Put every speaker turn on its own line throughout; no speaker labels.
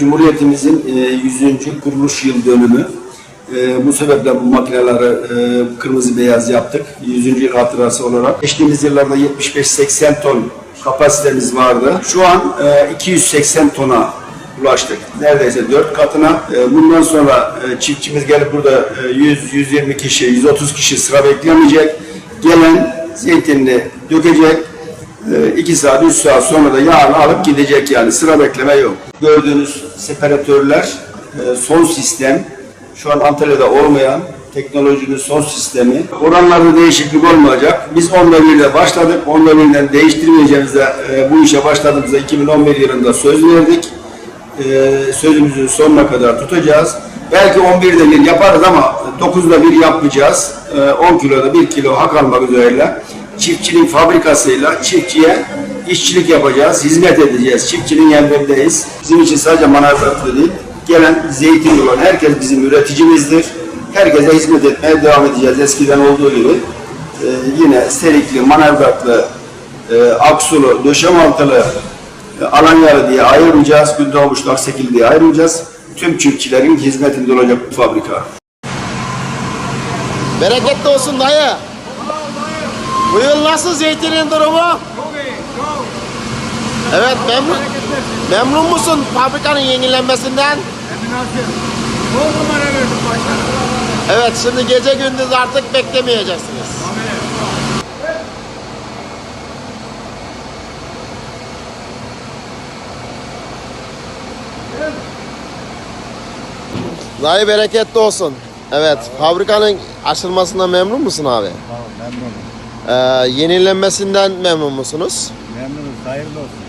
Cumhuriyetimizin e, 100. kuruluş yıl dönümü. E, bu sebeple bu makineleri e, kırmızı beyaz yaptık. 100. yıl hatırası olarak. Geçtiğimiz yıllarda 75-80 ton kapasitemiz vardı. Şu an e, 280 tona ulaştık. Neredeyse 4 katına. E, bundan sonra e, çiftçimiz gelip burada e, 100-120 kişi, 130 kişi sıra beklemeyecek. Gelen zeytinini dökecek, 2 saat, 3 saat sonra da yağını alıp gidecek yani sıra bekleme yok. Gördüğünüz separatörler e, son sistem. Şu an Antalya'da olmayan teknolojinin son sistemi. Oranlarda değişiklik olmayacak. Biz onda birde başladık. Onda birden değiştirmeyeceğimizde e, bu işe başladığımızda 2011 yılında söz verdik. E, sözümüzün sonuna kadar tutacağız. Belki 11'de bir yaparız ama 9'da bir yapmayacağız. E, 10 kiloda 1 kilo hak almak üzere çiftçilik fabrikasıyla çiftçiye işçilik yapacağız, hizmet edeceğiz. Çiftçinin yanındayız. Bizim için sadece manavgatlı değil, gelen zeytin olan herkes bizim üreticimizdir. Herkese hizmet etmeye devam edeceğiz eskiden olduğu gibi. Ee, yine serikli, manavgatlı, e, aksulu, döşem altılı, e, alanyalı diye ayırmayacağız. Gündoğmuşlu, aksekil diye ayırmayacağız. Tüm çiftçilerin hizmetinde olacak bu fabrika.
Bereketli olsun dayı. Bu yıl nasıl zeytinin durumu? Evet memnun. Memnun musun fabrikanın yenilenmesinden? Evet şimdi gece gündüz artık beklemeyeceksiniz. Dayı bereketli olsun. Evet, fabrikanın açılmasından memnun musun abi?
Tamam memnunum.
Ee, yenilenmesinden memnun musunuz?
Memnunuz. Hayırlı olsun.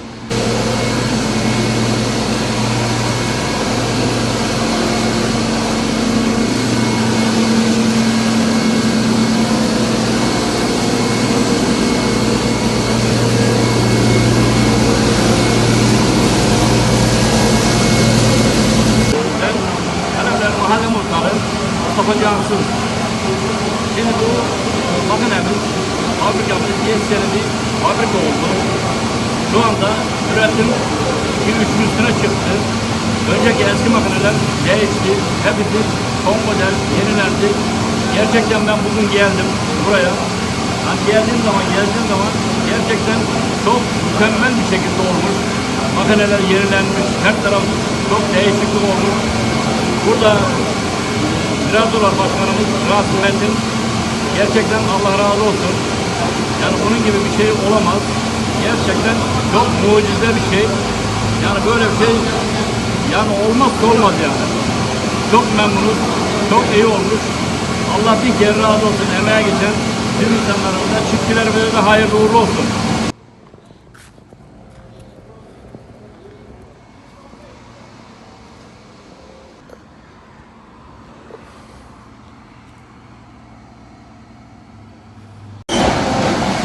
Şimdi bu makinemiz fabrikamız yeni bir fabrika oldu. Şu anda üretim bir üçün üstüne çıktı. Önceki eski makineler değişti. Hepsi son model yenilendi. Gerçekten ben bugün geldim buraya. Hani geldiğim zaman geldiğim zaman gerçekten çok mükemmel bir şekilde olmuş. Makineler yenilenmiş. Her taraf çok değişiklik olmuş. Burada Trabzonlar Başkanımız Rasim Metin gerçekten Allah razı olsun. Yani bunun gibi bir şey olamaz. Gerçekten çok mucize bir şey. Yani böyle bir şey yani olmazsa olmaz yani. Çok memnunuz. Çok iyi olmuş. Allah bir kere razı olsun emeğe geçen tüm insanlarımıza, çiftçilerimize de hayırlı uğurlu olsun.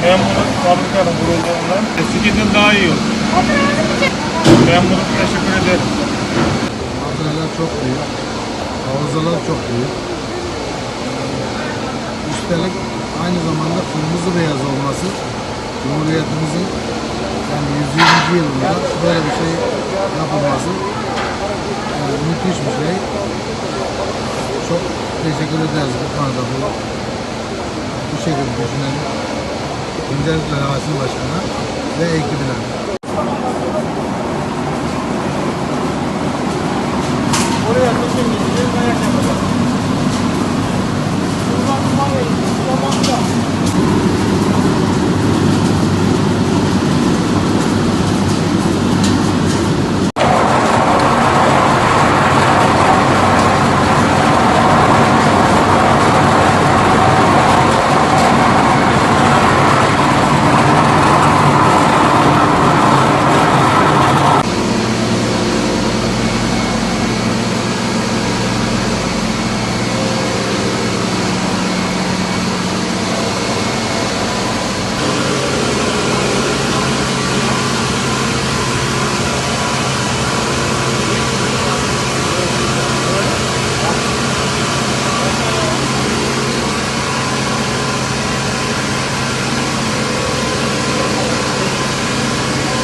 Memnunum fabrikanın kurulduğundan. Eskinden daha iyi oldu. Memnunum. Teşekkür ederim.
Makineler çok büyük. Havazalar çok büyük. Üstelik aynı zamanda kırmızı beyaz olması Cumhuriyetimizin yani 120. yılında böyle bir şey yapılması yani müthiş bir şey. Çok teşekkür ederiz bu konuda bu bu şekilde düşünen Tuncel Planlaması Başkanı ve ekibine. Oraya bütün bilgileri merak yapacağız.